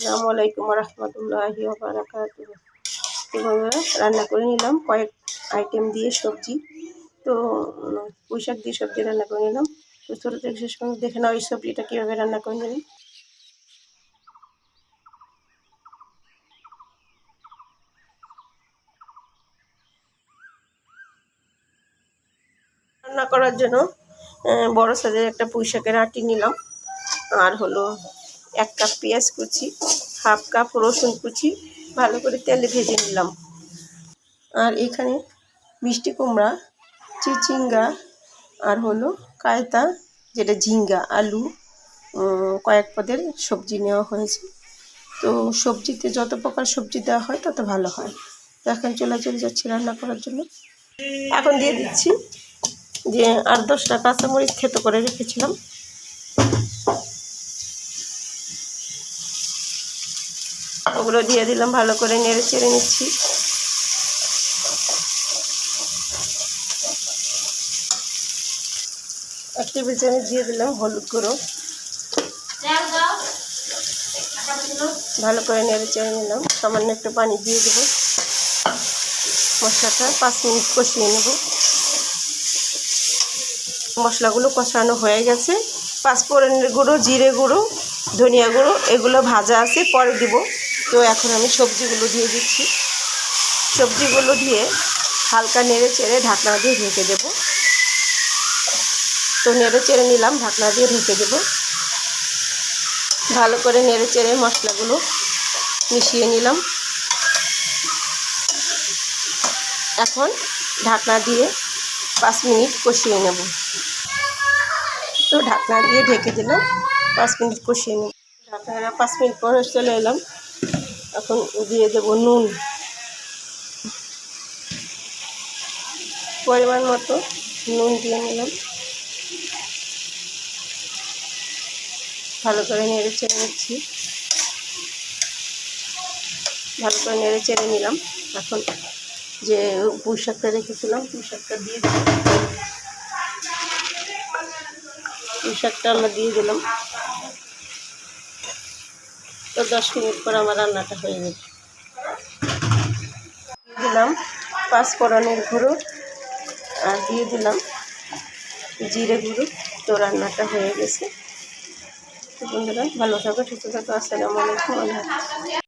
আসসালামু আলাইকুম রহমতুল্লাহি এভাবে রান্না করে নিলাম কয়েক আইটেম দিয়ে সবজি। তো উম, পুঁই শাক দিয়ে সবজি রান্না করে নিলাম। তো ছোটো থেকে শেষ পর্যন্ত দেখে নাও এই সবজিটা কীভাবে রান্না করে নিলাম রান্না করার জন্য বড় সাইজের একটা পুঁই শাকের আটি নিলাম। আর হলো এক কাপ পেঁয়াজ কুচি, হাফ কাপ রসুন কুচি, ভালো করে তেলে ভেজে নিলাম। আর এখানে মিষ্টি কুমড়া, চিচিঙ্গা, আর হলো কায়তা, যেটা ঝিঙ্গা, আলু কয়েক পদের সবজি নেওয়া হয়েছে। তো সবজিতে যত প্রকার সবজি দেওয়া হয়, তত ভালো হয়। তো এখন চলে চলে যাচ্ছি রান্না করার জন্য। এখন দিয়ে দিচ্ছি যে আট দশটা কাঁচামরিচ থেতো করে রেখেছিলাম। ওগুলো দিয়ে দিলাম, ভালো করে নেড়ে চেড়ে নিচ্ছি। এক টেবিল দিয়ে দিলাম হলুদ গুঁড়ো। ভালো করে নেড়ে চেড়ে নিলাম। সামান্য একটু পানি দিয়ে দেবো। মশলাটা পাঁচ মিনিট কষিয়ে নেব। মশলাগুলো কষানো হয়ে গেছে। পাঁচ পাঁচফোড়নের গুঁড়ো, জিরে গুঁড়ো, ধনিয়া গুঁড়ো, এগুলো ভাজা আছে, পরে দিব। তো এখন আমি সবজিগুলো দিয়ে দিচ্ছি। সবজিগুলো দিয়ে হালকা নেড়ে চেড়ে ঢাকনা দিয়ে ঢেকে দেব। তো নেড়ে চেড়ে নিলাম, ঢাকনা দিয়ে ঢেকে দেব। ভালো করে নেড়ে চেড়ে মশলাগুলো মিশিয়ে নিলাম। এখন ঢাকনা দিয়ে পাঁচ মিনিট কষিয়ে নেব। তো ঢাকনা দিয়ে ঢেকে দিলাম, পাঁচ মিনিট কষিয়ে নেব ঢাকনা পাঁচ মিনিট পরে চলে এলাম এখন দিয়ে দেব নুন। পরিমাণ মতো নুন দিয়ে নিলাম। ভালো করে নেড়ে চেড়ে নিচ্ছি। ভালো করে নেড়ে চেড়ে নিলাম। এখন যে পুঁই শাকটা রেখেছিলাম, পুঁই শাকটা দিয়ে দিলাম। পুঁই শাকটা আমরা দিয়ে দিলাম। তো দশ মিনিট পর আমার রান্নাটা হয়ে যাবে। দিলাম পাঁচফোড়নের গুঁড়ো আর দিয়ে দিলাম জিরে গুঁড়ো। তো রান্নাটা হয়ে গেছে। বন্ধুরা, ভালো থাকো, সুস্থ থাকো, আসসালামু আলাইকুম, আল্লাহ।